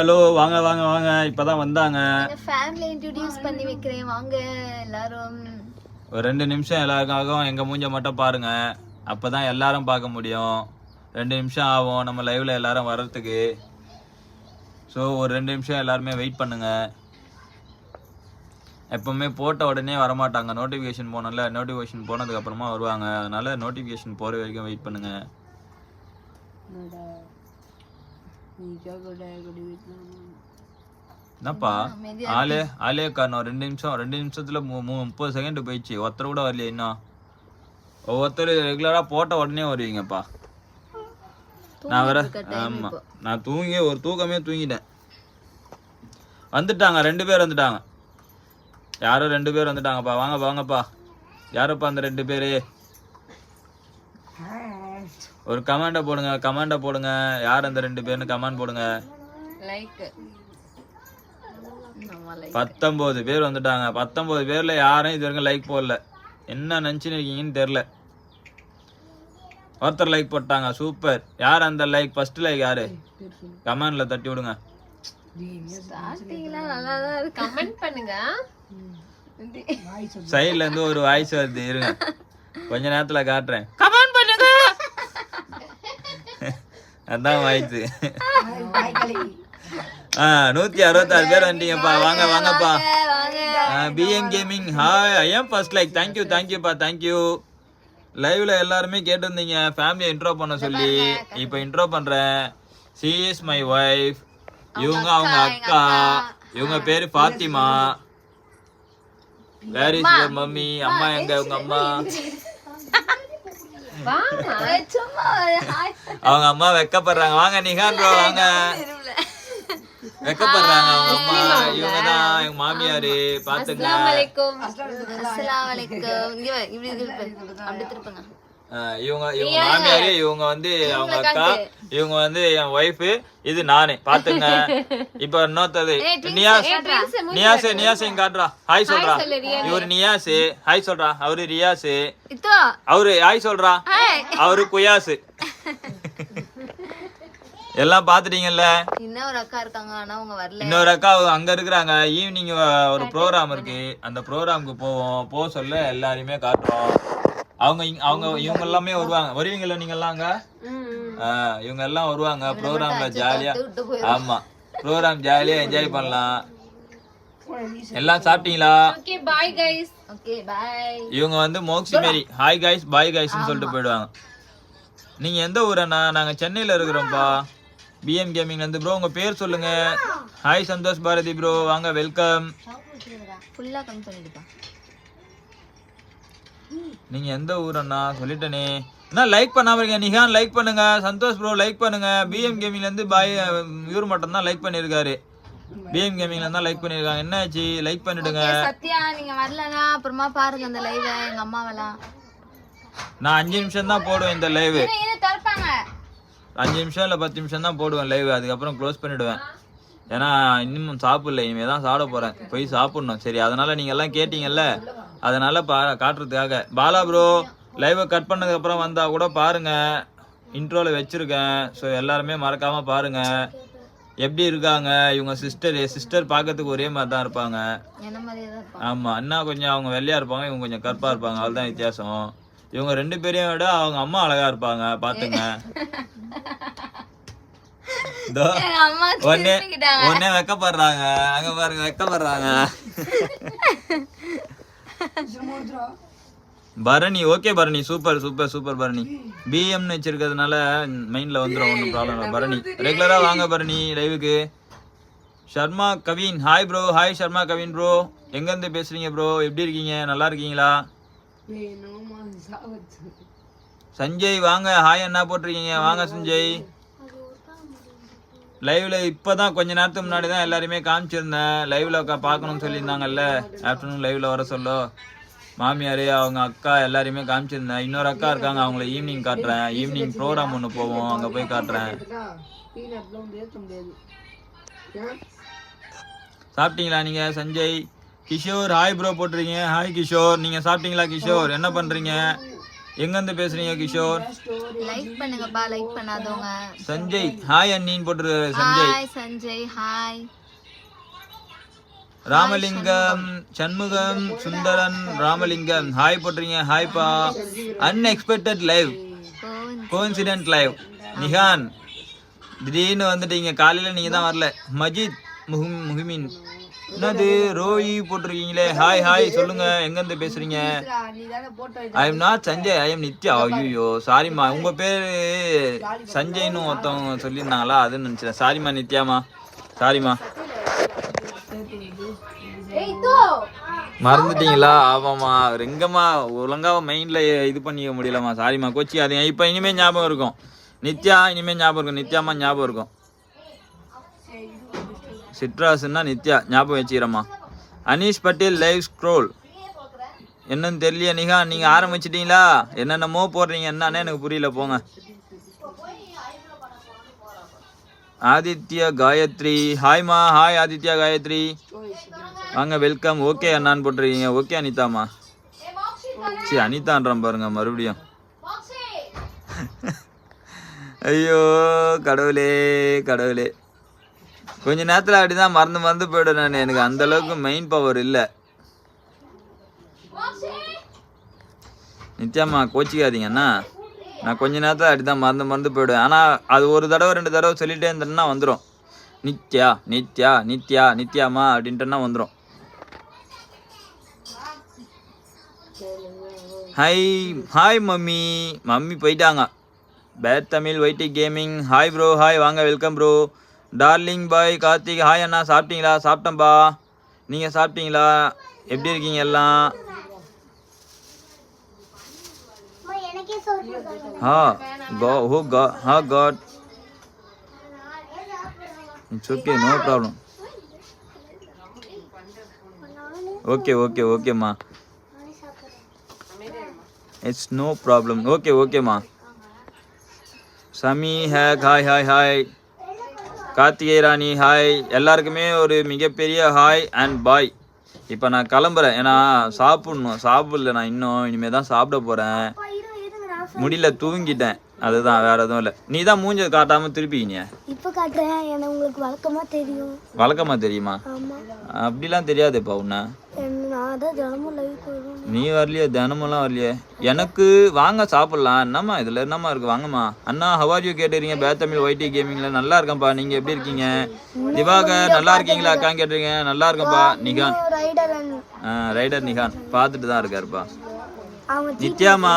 Hello வாங்க வாங்க வாங்க. இப்பதான் வந்தாங்க. ஃபேமிலி இன்ட்ரோடியூஸ் பண்ணி வைக்கிறேன். வாங்க எல்லாரும். ஒரு ரெண்டு நிமிஷம் எல்லாருக்காகவும் எங்க மூஞ்ச மட்டும் பாருங்க. அப்பதான் எல்லாரும் பார்க்க முடியும். ரெண்டு நிமிஷம் ஆகும். நம்ம லைவ்ல எல்லாரும் வர்றதுக்கு. ஸோ ஒரு ரெண்டு நிமிஷம் எல்லாருமே வெயிட் பண்ணுங்க. எப்பவுமே போட்ட உடனே வரமாட்டாங்க. நோட்டிஃபிகேஷன் போனோம்ல நோட்டிஃபிகேஷன் போனதுக்கு அப்புறமா வருவாங்க. அதனால நோட்டிஃபிகேஷன் போற வரைக்கும் வெயிட் பண்ணுங்க. என்னப்பா ஆளே ஆளே காரணம் ரெண்டு நிமிஷம் ரெண்டு நிமிஷத்துல முப்பது செகண்ட் போயிடுச்சு ஒருத்தர் கூட வரலையே இன்னும் ஒவ்வொருத்தர் ரெகுலரா போட்ட உடனே வருவீங்கப்பா நான் வேற ஆமா நான் தூங்கி ஒரு தூக்கமே தூங்கிட்டேன் வந்துட்டாங்க ரெண்டு பேர் வந்துட்டாங்க யாரோ ரெண்டு பேர் வந்துட்டாங்கப்பா வாங்க வாங்கப்பா யாரப்பா அந்த ரெண்டு பேரு ஒரு கமெண்ட போடுங்க கமெண்ட போடுங்க. யார் அந்த ரெண்டு பேர்னு கமெண்ட் போடுங்க. லைக் பத்தொன்பது பேர் வந்துட்டாங்க. பத்தொன்பது பேர்ல யாரும் இது வரைக்கும் லைக் போடல. என்ன நினைச்சுன்னு இருக்கீங்கன்னு தெரியல. ஒருத்தர் லைக் போட்டாங்க. சூப்பர். யார் அந்த லைக் ஃபர்ஸ்ட் லைக் யாரு? கமெண்ட்ல தட்டி விடுங்க. சைடுல இருந்து ஒரு வாய்ஸ் வருது. இருங்க. கொஞ்ச நேரத்துல காட்டுறேன் கமெண்ட் பண்ணுங்க அதான் வாய்ஸ் ஆ நூத்தி அறுபத்தாறு பேர் வந்துட்டீங்கப்பா. வாங்க வாங்கப்பா. PM gaming hi I am first like thank you தேங்க்யூப்பா தேங்க்யூ லைவ்ல எல்லாருமே கேட்டிருந்தீங்க. ஃபேமிலியை இன்ட்ரோ பண்ண சொல்லி. இப்போ இன்ட்ரோ பண்றேன். சி இஸ் மை ஒய்ஃப் இவங்க அவங்க அக்கா. இவங்க பேரு Fathima. Where is your mummy அம்மா எங்க? உங்க அம்மா. அவங்க அம்மா வெக்கப்படுறாங்க. வாங்க நிகான் ப்ரோ வாங்க. வெக்கப்படுறாங்க அவங்க அம்மா. இவங்க தான் எங்க மாமியாரு. பாத்துங்க வலைக்கும் அஸ்ஸலாமு அலைக்கும். இங்க இப்படி திருப்பு அப்படி திருப்புங்க இவங்க இவங்க மாமியாரு இவங்க வந்து அவங்க அக்கா இவங்க வந்து என் ஒய்ஃபு இது நானு. பாத்துங்க இப்ப இன்னொருத்தது. நியாஸ். நியாஸ் நியாஸ் இங்க காட்டுறா. ஹாய் சொல்றா. இவரு நியாஸ். ஹாய் சொல்றா. அவரு ரியாஸ். அவரு ஹாய் சொல்றா. அவரு குயாஸ். எல்லாம் பாத்துட்டீங்கல்ல இன்னும் ஒரு அக்கா இருக்காங்க ஆனா அவங்க வரல. இன்னொரு அக்கா அங்க இருக்கிறாங்க. ஈவினிங் ஒரு ப்ரோக்ராம் இருக்கு. அந்த ப்ரோக்ராமுக்கு போவோம். போக சொல்ல. எல்லாரையுமே காட்டுறோம். அவங்க அவங்க இவங்க எல்லாமே வருவாங்க. வருவீங்கல்ல நீங்க எல்லாம் அங்க இவங்க எல்லாம் வருவாங்க. ப்ரோக்ராம்ல ஜாலியா ஆமா. ப்ரோக்ராம் ஜாலியா என்ஜாய் பண்ணலாம். எல்லாம் சாப்பிட்டீங்களா? Okay bye guys okay bye இவங்க வந்து Moxie Mary. Hi guys bye கைஸ்னு சொல்லிட்டு போயிடுவாங்க. நீங்க எந்த ஊரண்ணா? நாங்க சென்னையில இருக்கிறோம்ப்பா பிஎம் கேமிங் வந்து ப்ரோ உங்க பேர் சொல்லுங்க. ஹாய் சந்தோஷ் பாரதி ப்ரோ வாங்க வெல்கம் ஃபுல்லா கம் பண்ணிடுப்பா. நீங்க எந்த ஊரண்ணா சொல்லிட்டேனே. என்ன லைக் பண்ணாம இருக்கீங்க நிகான் லைக் பண்ணுங்க. சந்தோஷ் ப்ரோ லைக் பண்ணுங்க. பிஎம் கேமிங்ல இருந்து பாய் இவர் மட்டும் தான் லைக் பண்ணிருக்காரு பிஎம் கேமிங்ல தான் லைக் பண்ணிருக்காங்க. என்ன ஆச்சு லைக் பண்ணிடுங்க சத்யா நீங்க வரலனா அப்புறமா பாருங்க அந்த லைவ எங்க அம்மாவெல்லாம். நான் அஞ்சு நிமிஷம் தான் போடுவேன் இந்த லைவ் அஞ்சு நிமிஷம் இல்லை பத்து நிமிஷம் தான் போடுவேன் லைவ் அதுக்கப்புறம் க்ளோஸ் பண்ணிடுவேன். ஏன்னா இன்னும் சாப்பிடல. இனிமே தான் சாப்பிட போறேன். போய் சாப்பிடணும். சரி அதனால நீங்க எல்லாம் கேட்டீங்கல்ல? அதனால பா காட்டுறதுக்காக. பாலா ப்ரோ லைவை கட் பண்ணதுக்கு அப்புறம் வந்தா கூட பாருங்க. இன்ட்ரோல வச்சிருக்கேன். ஸோ எல்லாருமே மறக்காம பாருங்க. எப்படி இருக்காங்க? இவங்க சிஸ்டர் சிஸ்டர் பார்க்கறதுக்கு ஒரே மாதிரி தான் இருப்பாங்க. என்ன மாதிரியே தான் இருப்பாங்க. ஆமா அண்ணா கொஞ்சம் அவங்க வெள்ளையா இருப்பாங்க இவங்க கொஞ்சம் கருப்பா இருப்பாங்க. அவ்வளவுதான் வித்தியாசம். இவங்க ரெண்டு பேரையும் விட அவங்க அம்மா அழகா இருப்பாங்க. ஒன்னே திரும்பிக்கிட்டாங்க. ஒன்னே வெக்கப்படுறாங்க. அங்க பாருங்க வெக்கப்படுறாங்க. Bharani okay Bharani super super super Bharani. பிஎம்னு வச்சிருக்கிறதுனால மைண்ட்ல வந்துடும் ஒன்றும் ப்ராப்ளம் இல்லை. பரணி ரெகுலரா வாங்க பரணி லைவுக்கு Sharma Kavin hi bro hi Sharma Kavin bro எங்கேருந்து பேசுறீங்க ப்ரோ எப்படி இருக்கீங்க? நல்லா இருக்கீங்களா? சஞ்சய் வாங்க. ஹாய் என்ன போட்டிருக்கீங்க. வாங்க சஞ்சய். லைவ்ல இப்பதான் கொஞ்ச நேரத்துக்கு முன்னாடி தான் எல்லாருமே காமிச்சிருந்தேன் லைவ்ல பார்க்கணும்னு சொல்லியிருந்தாங்கல்ல. ஆஃப்டர்நூன் லைவ்ல வர சொல்லோ. மாமியார் அவங்க அக்கா எல்லாரையுமே காமிச்சிருந்தேன். இன்னொரு அக்கா இருக்காங்க அவங்கள ஈவினிங் காட்டுறேன். ஈவினிங் ப்ரோக்ராம் ஒன்று போவோம் அங்கே போய் காட்டுறேன். சாப்பிட்டீங்களா நீங்க சஞ்சய்? கிஷோர் ஹாய் ப்ரோ போட்டிருக்கீங்க. ஹாய் கிஷோர். நீங்க சாப்பிட்டீங்களா கிஷோர்? என்ன பண்றீங்க? எங்கேருந்து பேசுறீங்க கிஷோர்? லைக் பண்ணுங்கப்பா லைக் பண்ணாதவங்க. சஞ்சய். ஹாய் அண்ணின்னு போட்டு Sanjay. Hi Sanjay hi Ramalingam Shanmugam. Sundaran Ramalingam. Hi போட்டுறீங்க. ஹாய்ப்பா அன்எக்ஸ்பெக்டட் லைவ் கோஇன்சிடென்ட் லைவ் நிஹான் திடீர்னு வந்துட்டீங்க. காலையில் நீங்கள் தான் வரல. மஜித் முஹிம் முஹிமின். என்னது ரோஹி போட்டிருக்கீங்களே? ஹாய் ஹாய் சொல்லுங்க. எங்கேருந்து பேசுறீங்க? I am not Sanjay I am Nithya ஐயோ சாரிம்மா. உங்க பேரு சஞ்சய்னு ஒருத்தவங்க சொல்லியிருந்தாங்களா? அதுன்னு நினைச்சேன். சாரிம்மா நித்யாமா சாரிம்மா. மறந்துட்டீங்களா? ஆமாம்மா. எங்கம்மா ஒழுங்கா மைண்டில் இது பண்ணிக்க முடியலம்மா. சாரிம்மா கோச்சி அது இப்போ இனிமேல் ஞாபகம் இருக்கும். நித்யா இனிமேல் ஞாபகம் இருக்கும். நித்யாமா ஞாபகம் இருக்கும். சிட்ராஸ்னா நித்யா ஞாபகம் வச்சுக்கிறேம்மா. Aneesh Patel live scroll. என்னன்னு தெரியல நிகா நீங்கள் ஆரம்பிச்சிட்டீங்களா? என்னென்னமோ போடுறீங்க என்னன்னு எனக்கு புரியல போங்க. ஆதித்யா காயத்ரி. ஹாய்மா ஹாய் ஆதித்யா காயத்ரி. வாங்க வெல்கம். ஓகே அண்ணான்னு போட்டிருக்கீங்க. ஓகே அனிதாமா சரி அனிதான்றான் பாருங்க மறுபடியும். ஐயோ கடவுளே கடவுளே. கொஞ்ச நேரத்தில் அப்படிதான் மறந்து மறந்து போயிடும் நான். எனக்கு அந்த அளவுக்கு மெயின் பவர் இல்லை. நித்யாம்மா கோச்சிக்காதீங்கண்ணா நான் கொஞ்ச நேரத்தில் அப்படிதான் மறந்து மறந்து போயிடுவேன். ஆனால் அது ஒரு தடவை ரெண்டு தடவை சொல்லிட்டே இருந்தேன்னா வந்துடும் நித்யா நித்யா நித்யா நித்யாமா அப்படின்ட்டுன்னா வந்துடும் ஹாய் ஹாய் மம்மி. மம்மி போயிட்டாங்க. Bad Tamil YT gaming hi bro hi வாங்க welcome bro darling bye Karthik hi அண்ணா சாப்பிட்டீங்களா? சாப்பிட்டேன்பா நீங்கள் சாப்பிட்டீங்களா? எப்படி இருக்கீங்க எல்லாம்? ஹா கோ ஹோ கா ஹா God. It's okay no problem. Okay okay ஓகேம்மா. இட்ஸ் நோ ப்ராப்ளம் ஓகே ஓகேம்மா. சமி hack hi hi hi. Karthigai Rani hi எல்லாருக்குமே ஒரு மிகப்பெரிய ஹாய் அண்ட் பாய் இப்போ நான் கிளம்புறேன். ஏன்னா சாப்பிட்ணும். சாப்பிடல நான் இன்னும் இனிமேல் தான் சாப்பிட போகிறேன் முடியல தூங்கிட்டேன். அதுதான் வேற எதுவும் இல்லை. நீ தான் மூஞ்ச காட்டாமல் திருப்பிக்கினிய? இப்போ காட்டுறேன். எனக்கு உங்களுக்கு வழக்கமா தெரியும். வழக்கமாக தெரியுமா? அப்படிலாம் தெரியாதுப்பா உன்னை. நீ வரலையே தினமெல்லாம் வரலையே. எனக்கு வாங்க சாப்பிட்லாம். என்னம்மா இதில் என்னம்மா இருக்கு? வாங்கம்மா. அண்ணா ஹவார் யூ கேட்டுறீங்க? பே தமிழ் ஒய்டி கேமிங்ல நல்லா இருக்கேன்ப்பா. நீங்கள் எப்படி இருக்கீங்க? திவாகர் நல்லா இருக்கீங்களா? அக்கான்னு கேட்டுறீங்க நல்லா இருக்கேன்ப்பா. நிகான். ரைடர் நிகான். பார்த்துட்டு தான் இருக்காருப்பா. நித்யாமா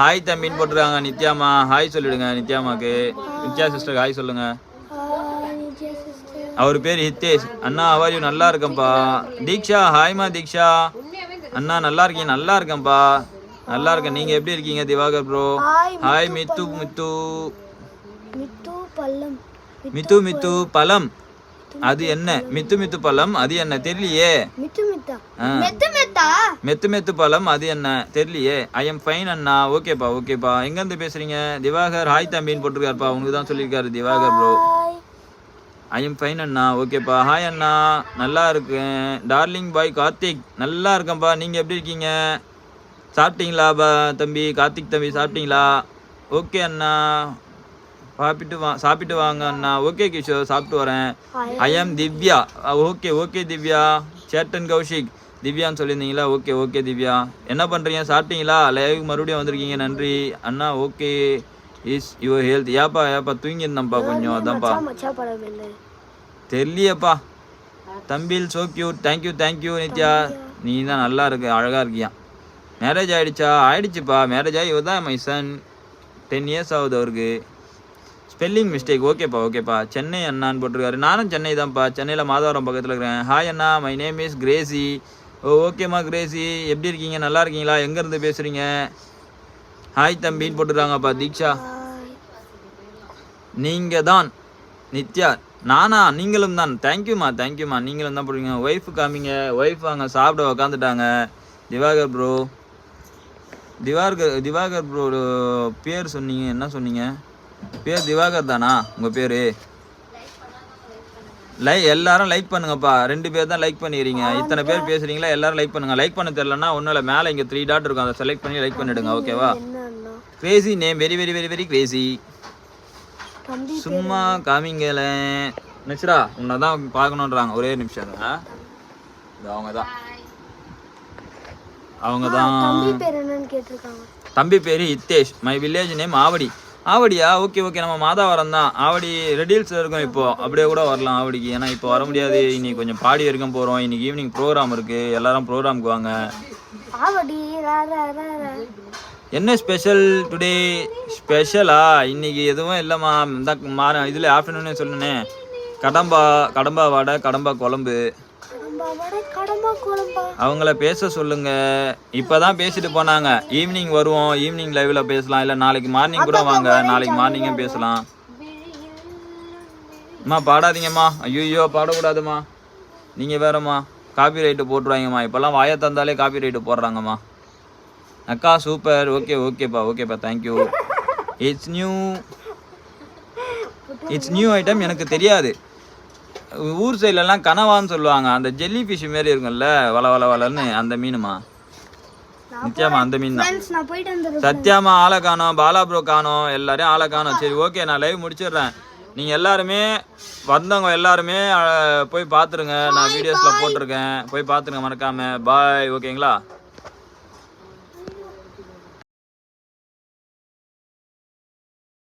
ஹாய் தம்பின்னு போட்டுருக்காங்க. நித்யாமா ஹாய் சொல்லிடுங்க நித்யாமாக்கு நித்யா சிஸ்டர் ஹாய் சொல்லுங்க. அவர் பேர் ஹித்தேஷ். அண்ணா ஹவார் யூ நல்லா இருக்கேன்ப்பா. தீக்ஷா ஹாய்மா தீக்ஷா. அண்ணா நல்லா இருக்கீங்க. நல்லா இருக்கேன்ப்பா. நல்லா இருக்கேன். நீங்க எப்படி இருக்கீங்க திவாகர் ப்ரோ ஹாய் மித்து மித்து மித்து மித்து பழம். அது என்ன? மித்து மித்து பழம்? அது என்ன? தெரியலையே. மித்தா. மெத்து மெத்தா? மெத்து மெத்து பழம்? அது என்ன? தெரியலையே. ஐ எம் ஃபைன் அண்ணா. ஓகேப்பா ஓகேப்பா. எங்கேருந்து பேசுறீங்க? திவாகர் ஹாய் தம்பின்னு போட்டிருக்காருப்பா. உனக்கு தான் சொல்லியிருக்காரு Diwakar bro hi I am fine அண்ணா ஓகேப்பா ஹாய் அண்ணா. நல்லா இருக்கேன். டார்லிங் பாய் கார்த்திக் நல்லா இருக்கேன்ப்பா நீங்கள் எப்படி இருக்கீங்க? சாப்பிட்டீங்களா பா தம்பி? கார்த்திக் தம்பி சாப்பிட்டீங்களா? ஓகே அண்ணா. சாப்பிட்டு வா சாப்பிட்டு வாங்க அண்ணா. ஓகே கிஷோர் சாப்பிட்டு வரேன். I am Divya. Okay okay Divya. Chetan Kaushik. திவ்யான்னு சொல்லியிருந்தீங்களா? Okay okay Divya. என்ன பண்ணுறீங்க சாப்பிட்டீங்களா? லைவ் மறுபடியும் வந்திருக்கீங்க. நன்றி. அண்ணா ஓகே இஸ் யுவர் ஹெல்த் ஏப்பா ஏப்பா தூங்கியிருந்தேன்ப்பா கொஞ்சம் அதான்ப்பா தெரியலையப்பா தம்பில் so cute thank you thank you Nithya நீ தான் நல்லா இருக்கு அழகாக இருக்கியா மேரேஜ் ஆயிடுச்சா ஆயிடுச்சுப்பா மேரேஜ் ஆகி இவர் தான் மை சன் டென் இயர்ஸ் ஆகுது அவருக்கு ஸ்பெல்லிங் மிஸ்டேக் ஓகேப்பா ஓகேப்பா சென்னை அண்ணான்னு போட்டிருக்காரு நானும் சென்னை தான்ப்பா சென்னையில் மாதவரம் பக்கத்தில் இருக்கிறேன் ஹாய் அண்ணா my name is Gracy oh ஓகேம்மா கிரேசி எப்படி இருக்கீங்க நல்லா இருக்கீங்களா எங்கேருந்து பேசுகிறீங்க ஹாய் தம்பின்னு போட்டுருக்காங்கப்பா. தீக்ஷா. நீங்கள் தான் நித்யா. நானா? நீங்களும் தான் தேங்க்யூம்மா தேங்க்யூம்மா நீங்களும் தான் போடுவீங்க. ஒய்ஃபு காமிங்க. ஒய்ஃப் அங்கே சாப்பிட உக்காந்துட்டாங்க. திவாகர் ப்ரோ திவாகர் திவாகர் ப்ரோ பேர் சொன்னீங்க. என்ன சொன்னீங்க? பேர் திவாகர் தானா? உங்கள் பேர்? லை எல்லாரும் லைக் பண்ணுங்கப்பா. ரெண்டு பேர் தான் லைக் பண்ணிடுறீங்க இத்தனை பேர் பேசுறீங்களா? எல்லாரும் லைக் பண்ணுங்க. லைக் பண்ண தெரியலன்னா ஒன்றும் இல்லை. மேலே இங்கே த்ரீ டாட் இருக்கும். அதை செலக்ட் பண்ணி லைக் பண்ணிடுங்க. ஓகேவா Gracy name very very very very crazy சும்மா காமிங்கல. நினச்சிடா உன்னை தான் பார்க்கணுன்றாங்க. ஒரே நிமிஷம். இது அவங்க தான் அவங்க தான் தம்பி பேர் Hitesh my village name Avadi. ஆவடியா? Okay okay. நம்ம மாதாவரம் தான். ஆவடி ரெடில்ஸில் இருக்கோம் இப்போ. அப்படியே கூட வரலாம் ஆவடிக்கு. ஏன்னா இப்போ வர முடியாது. இன்னைக்கு கொஞ்சம் பாடி வரைக்கும் போகிறோம் இன்னைக்கு ஈவினிங் ப்ரோக்ராம் இருக்குது எல்லாரும் ப்ரோக்ராமுக்கு வாங்க. என்ன ஸ்பெஷல் டுடே ஸ்பெஷலா இன்னைக்கு எதுவும் இல்லைம்மா. இந்த மாற இதில் ஆஃப்டர்நூனே சொன்னேனே. கடம்பா கடம்பா வடை கடம்பா குழம்பு. அவங்கள பேச சொல்லுங்க. இப்பதான் பேசிட்டு போனாங்க. ஈவினிங் வருவோம். ஈவினிங் லைவ்ல பேசலாம். இல்ல நாளைக்கு மார்னிங் கூட வாங்க. நாளைக்கு மார்னிங்கே பேசலாம். அம்மா பாடாதீங்கம்மா. ஐயோ பாடக்கூடாதும்மா. நீங்க வேறம்மா. காப்பி ரைட்டு போட்டுருவாங்கம்மா இப்பெல்லாம் வாயை தந்தாலே காப்பி ரைட்டு போடுறாங்கம்மா. அக்கா சூப்பர். ஓகே ஓகேப்பா ஓகேப்பா thank you it's new it's new item எனக்கு தெரியாது. ஊர் சைட்லலாம் கனவான்னு சொல்லுவாங்க. அந்த ஜெல்லி ஃபிஷ் மாரி இருக்கும்ல வள வள வளன்னு அந்த மீனுமா? நிச்சயமா அந்த மீன் தான். சத்யாமா ஆளை காணோம் பாலா ப்ரோ காணோம் எல்லாரையும் ஆளை காணோம். சரி ஓகே நான் லைவ் முடிச்சிடுறேன். நீங்கள் எல்லாருமே வந்தவங்க எல்லாருமே போய் பார்த்துருங்க நான் வீடியோஸில் போட்டிருக்கேன். போய் பார்த்துருங்க மறக்காம. பாய் ஓகேங்களா